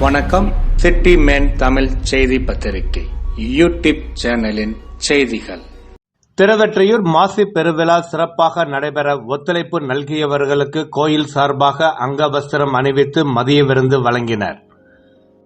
வணக்கம். City man Tamil செய்தி பத்திரிகை யூடியூப் சேனலின் செய்திகள். திருவெற்றியூர் மாசி பெருவிழா சிறப்பாக நடைபெற ஒத்துழைப்பு நல்கியவர்களுக்கு கோயில் சார்பாக அங்கவஸ்திரம் அணிவித்து மதிய விருந்து வழங்கினர்.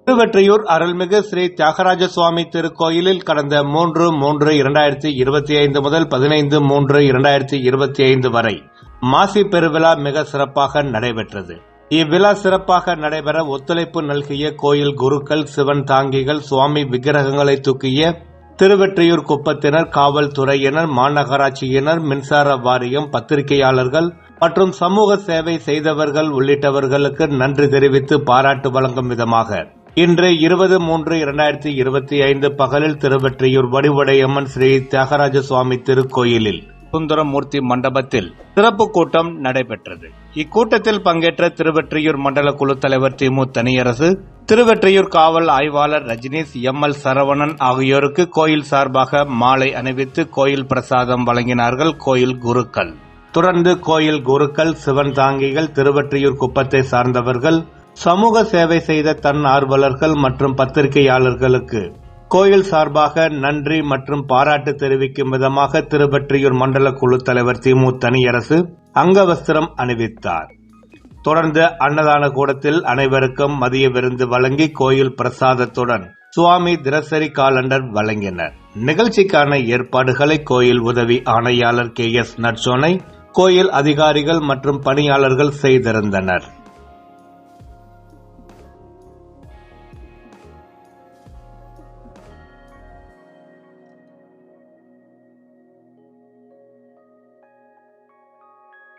திருவெற்றியூர் அருள்மிகு ஸ்ரீ தியாகராஜ சுவாமி திருக்கோயிலில் கடந்த மூன்று மூன்று இரண்டாயிரத்தி இருபத்தி ஐந்து முதல் பதினைந்து மூன்று இரண்டாயிரத்தி இருபத்தி ஐந்து வரை மாசி பெருவிழா மிக சிறப்பாக நடைபெற்றது. இவ்விழா சிறப்பாக நடைபெற ஒத்துழைப்பு நல்கிய கோயில் குருக்கள் சிவன் தாங்கிகள் சுவாமி விக்கிரகங்களை தூக்கிய திருவெற்றியூர் குப்பத்தினர் காவல்துறையினர் மாநகராட்சியினர் மின்சார வாரியம் பத்திரிகையாளர்கள் மற்றும் சமூக சேவை செய்தவர்கள் உள்ளிட்டவர்களுக்கு நன்றி தெரிவித்து பாராட்டு வழங்கும் விதமாக இன்று இருபது மூன்று இரண்டாயிரத்தி இருபத்தி ஐந்து பகலில் திருவெற்றியூர் வடிவடையம்மன் ஸ்ரீ தியாகராஜ சுவாமி திருக்கோயிலில் சுந்தரமூர்த்தி மண்டபத்தில் சிறப்பு கூட்டம் நடைபெற்றது. இக்கூட்டத்தில் பங்கேற்ற திருவெற்றியூர் மண்டல குழு தலைவர் திமு தனியரசு திருவெற்றியூர் காவல் ஆய்வாளர் ரஜினீஷ் எம் எல் சரவணன் ஆகியோருக்கு கோயில் சார்பாக மாலை அணிவித்து கோயில் பிரசாதம் வழங்கினார்கள் கோயில் குருக்கள். தொடர்ந்து கோயில் குருக்கள் சிவன் தாங்கிகள் திருவெற்றியூர் குப்பத்தை சார்ந்தவர்கள் சமூக சேவை செய்த தன் ஆர்வலர்கள் மற்றும் பத்திரிகையாளர்களுக்கு கோயில் சார்பாக நன்றி மற்றும் பாராட்டு தெரிவிக்கும் விதமாக திருவெற்றியூர் மண்டல குழு தலைவர் திமு தனியரசு அங்கவஸ்திரம் அணிவித்தார். தொடர்ந்து அன்னதான கூடத்தில் அனைவருக்கும் மதிய விருந்து வழங்கி கோயில் பிரசாதத்துடன் சுவாமி தினசரி காலண்டர் வழங்கினர். நிகழ்ச்சிக்கான ஏற்பாடுகளை கோயில் உதவி ஆணையாளர் கே எஸ் நட்சோனை கோயில் அதிகாரிகள் மற்றும் பணியாளர்கள் செய்திருந்தனர்.